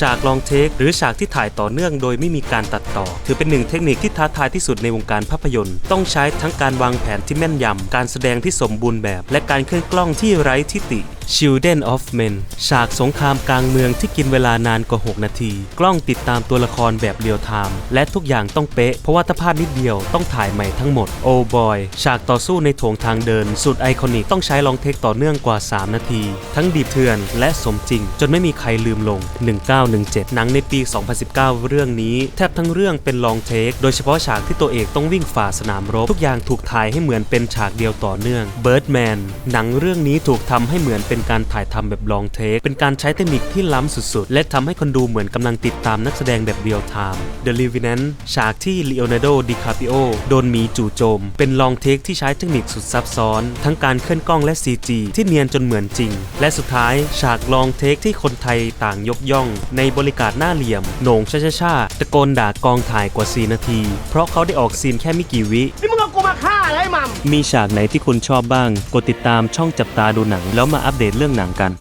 ฉากลองเทค หรือฉากที่ถ่ายต่อเนื่องโดยไม่มีการตัดต่อ ถือเป็นหนึ่งเทคนิคที่ท้าทายที่สุดในวงการภาพยนตร์ ต้องใช้ทั้งการวางแผนที่แม่นยำ การแสดงที่สมบูรณ์แบบ และการเคลื่อนกล้องที่ไร้ทิฏฐิ Children of Men ฉากสงครามกลางเมืองที่กินเวลานานกว่า 6 นาที กล้องติดตามตัวละครแบบเรียลไทม์และทุกอย่างต้องเป๊ะ เพราะว่าถ้าพลาดนิดเดียวต้องถ่ายใหม่ทั้งหมด โอ้บอย ฉากต่อสู้ในโถงทางเดิน สุดไอคอนิกต้องใช้ลองเทคต่อเนื่องกว่า 3 นาที ทั้งดีบเถื่อนและสมจริง จนไม่มีใครลืมลง 1917 หนังในปี 2019 เรื่องนี้ แทบทั้งเรื่องเป็นลองเทค โดยเฉพาะฉากที่ตัวเอกต้องวิ่งฝ่าสนามรบ ทุกอย่างถูกถ่ายให้เหมือนเป็นฉากเดียวต่อเนื่อง Birdman หนังเรื่องนี้ถูกทำให้เหมือนเป็นการถ่ายทำแบบลองเทค เป็นการใช้เทคนิคที่ล้ำสุดๆ และทำให้คนดูเหมือนกำลังติดตามนักแสดงแบบเรียลไทม์ The Revenant ฉากที่ Leonardo DiCaprio โดนหมีจู่โจม เป็นลองเทคที่ใช้เทคนิคสุดซับซ้อน ทั้งการเคลื่อนกล้องและ CG ที่เนียนจนเหมือนจริง และสุดท้ายฉากลองเทคที่คนไทยต่างยกย่อง ในบริการหน้าเหลี่ยมโหน่งชาชาชาตะโกนด่ากองถ่ายกว่า 4 นาที เพราะเขาได้ออกซีนแค่ไม่กี่วิมากูมาฆ่าอะไรมัม มีฉากไหนที่คุณชอบบ้าง กดติดตามช่องจับตาดูหนัง แล้วมาอัปเดตเรื่องหนังกัน